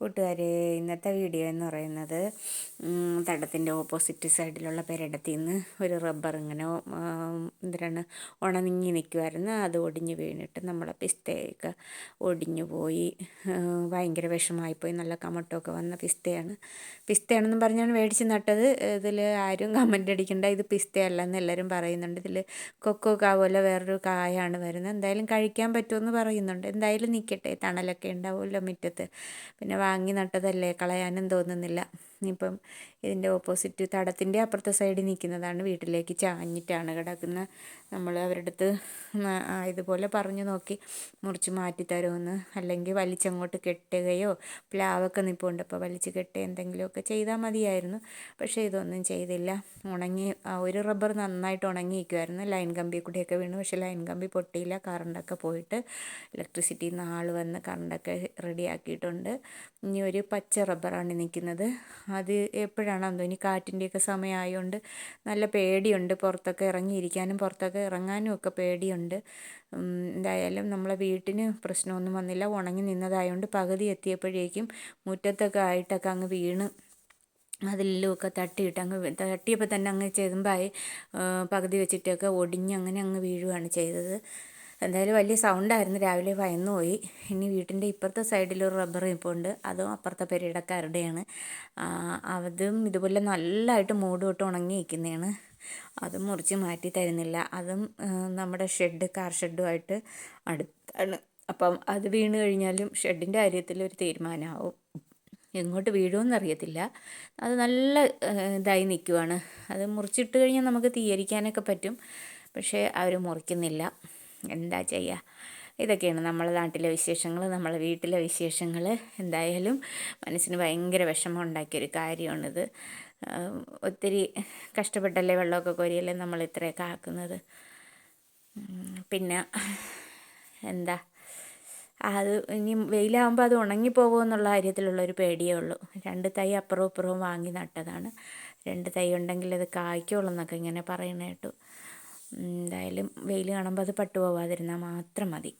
കൂട്ടുകാരെ ഇന്നത്തെ വീഡിയോ എന്ന് പറയുന്നത് തടത്തിന്റെ ഓപ്പോസിറ്റ് സൈഡിലുള്ള പെരടത്തിൽ നിന്ന് ഒരു റബ്ബർ ഇങ്ങനെ എന്തിനാണ് ഉണങ്ങി നിൽക്കുമായിരുന്നു അത് ഒടിഞ്ഞ് വീണിട്ട് നമ്മളെ പിസ്തയൊക്കെ ഒടിഞ്ഞു പോയി. ഭയങ്കര വിഷമായിപ്പോയി നല്ല കമട്ടമൊക്കെ വന്ന പിസ്തയാണ്. പിസ്തയാണെന്ന് പറഞ്ഞാണ് മേടിച്ച് നട്ടത്. ഇതിൽ ആരും കമന്റ് അടിക്കണ്ട. ഇത് പിസ്തയല്ലെന്ന് എല്ലാവരും പറയുന്നുണ്ട്. ഇതിൽ കൊക്കോ കാവോലോ വേറൊരു കായാണ് വരുന്നത്. എന്തായാലും കഴിക്കാൻ പറ്റുമെന്ന് പറയുന്നുണ്ട്. എന്തായാലും നിൽക്കട്ടെ തണലൊക്കെ ഉണ്ടാവുമല്ലോ മുറ്റത്ത്. പിന്നെ വാങ്ങി നട്ടതല്ലേ? കളയാനും തോന്നുന്നില്ല. ഇപ്പം ഇതിന്റെ ഓപ്പോസിറ്റ് തടത്തിന്റെ അപ്പുറത്തെ സൈഡിൽ നിൽക്കുന്നതാണ് വീട്ടിലേക്ക് ചാഞ്ഞിട്ടാണ് കിടക്കുന്നത്. നമ്മൾ അവരുടെ അടുത്ത് ഇതുപോലെ പറഞ്ഞു നോക്കി. മുറിച്ച് മാറ്റി തരുമെന്ന്. അല്ലെങ്കിൽ വലിച്ചങ്ങോട്ട് കെട്ടുകയോ പ്ലാവൊക്കെ നിൽപ്പുണ്ട് അപ്പോൾ വലിച്ച് കെട്ടുക എന്തെങ്കിലുമൊക്കെ ചെയ്താൽ മതിയായിരുന്നു. പക്ഷേ ഇതൊന്നും ചെയ്തില്ല. ഉണങ്ങി ഒരു റബ്ബർ നന്നായിട്ട് ഉണങ്ങി നിൽക്കുമായിരുന്നു ലൈൻ കമ്പി കൂടിയൊക്കെ വീണു. പക്ഷേ ലൈൻ കമ്പി പൊട്ടിയില്ല. കറണ്ടൊക്കെ പോയിട്ട് ഇലക്ട്രിസിറ്റിയിൽ നിന്ന് ആൾ വന്ന് കറണ്ടൊക്കെ റെഡിയാക്കിയിട്ടുണ്ട്. ഇനി ഒരു പച്ച റബ്ബറാണ് നിൽക്കുന്നത്. അത് എപ്പോഴാണെന്തോ ഇനി കാറ്റിന്റെയൊക്കെ സമയമായതുകൊണ്ട് നല്ല പേടിയുണ്ട്. പുറത്തൊക്കെ ഇറങ്ങിയിരിക്കാനും പുറത്തൊക്കെ ഇറങ്ങാനും ഒക്കെ പേടിയുണ്ട്. എന്തായാലും നമ്മളെ വീട്ടിന് പ്രശ്നമൊന്നും വന്നില്ല. ഉണങ്ങി നിന്നതായതുകൊണ്ട് പകുതി എത്തിയപ്പോഴേക്കും മുറ്റത്തൊക്കെ ആയിട്ടൊക്കെ അങ്ങ് വീണ് അതിലൊക്കെ തട്ടിയിട്ട് അങ്ങ് തട്ടിയപ്പോൾ തന്നെ അങ്ങ് ചെതുമ്പായി പകുതി വെച്ചിട്ടൊക്കെ ഒടിഞ്ഞ് അങ്ങനെ അങ്ങ് വീഴുകയാണ് ചെയ്തത്. എന്തായാലും വലിയ സൗണ്ടായിരുന്നു. രാവിലെ ഭയന്നു പോയി. ഇനി വീട്ടിന്റെ ഇപ്പുറത്തെ സൈഡിൽ ഒരു റബ്ബർ ഉണ്ട്. അതും അപ്പുറത്തെ പെരീടക്കാരുടെയാണ് അതും ഇതുപോലെ നല്ലതായിട്ട് മൂട് തൊട്ട് ഉണങ്ങി നിൽക്കുന്നതാണ് അതും മുറിച്ച് മാറ്റി തരുന്നില്ല. അതും നമ്മുടെ ഷെഡ് കാർ ഷെഡുമായിട്ട് അടുത്താണ്. അപ്പം അത് വീണ് കഴിഞ്ഞാലും ഷെഡിന്റെ കാര്യത്തിൽ ഒരു തീരുമാനമാവും. എങ്ങോട്ട് വീഴുമെന്നറിയത്തില്ല അത് നല്ല ഇതായി നിൽക്കുവാണ്. അത് മുറിച്ചിട്ട് കഴിഞ്ഞാൽ നമുക്ക് തീയരിക്കാനൊക്കെ പറ്റും. പക്ഷേ അവർ മുറിക്കുന്നില്ല. എന്താ ചെയ്യുക ഇതൊക്കെയാണ് നമ്മളെ നാട്ടിലെ വിശേഷങ്ങൾ നമ്മളെ വീട്ടിലെ വിശേഷങ്ങൾ എന്തായാലും മനസ്സിന് ഭയങ്കര വിഷമം ഉണ്ടാക്കിയൊരു കാര്യമാണിത് ഒത്തിരി കഷ്ടപ്പെട്ടല്ലേ വെള്ളമൊക്കെ കോരിയല്ലേ നമ്മൾ ഇത്രയൊക്കെ ആക്കുന്നത്? പിന്നെ എന്താ? അത് ഇനി വെയിലാകുമ്പോൾ അത് ഉണങ്ങിപ്പോകുമോ എന്നുള്ള കാര്യത്തിലുള്ള ഒരു പേടിയേ ഉള്ളൂ. രണ്ട് തൈ അപ്പുറവും ഇപ്പുറവും വാങ്ങി നട്ടതാണ്. രണ്ട് തൈ ഉണ്ടെങ്കിൽ അത് കായ്ക്കുള്ളൂ എന്നൊക്കെ ഇങ്ങനെ പറയണ കേട്ടു. എന്തായാലും വെയിൽ കാണുമ്പോൾ അത് പട്ടുപോവാതിരുന്നാൽ മാത്രം മതി.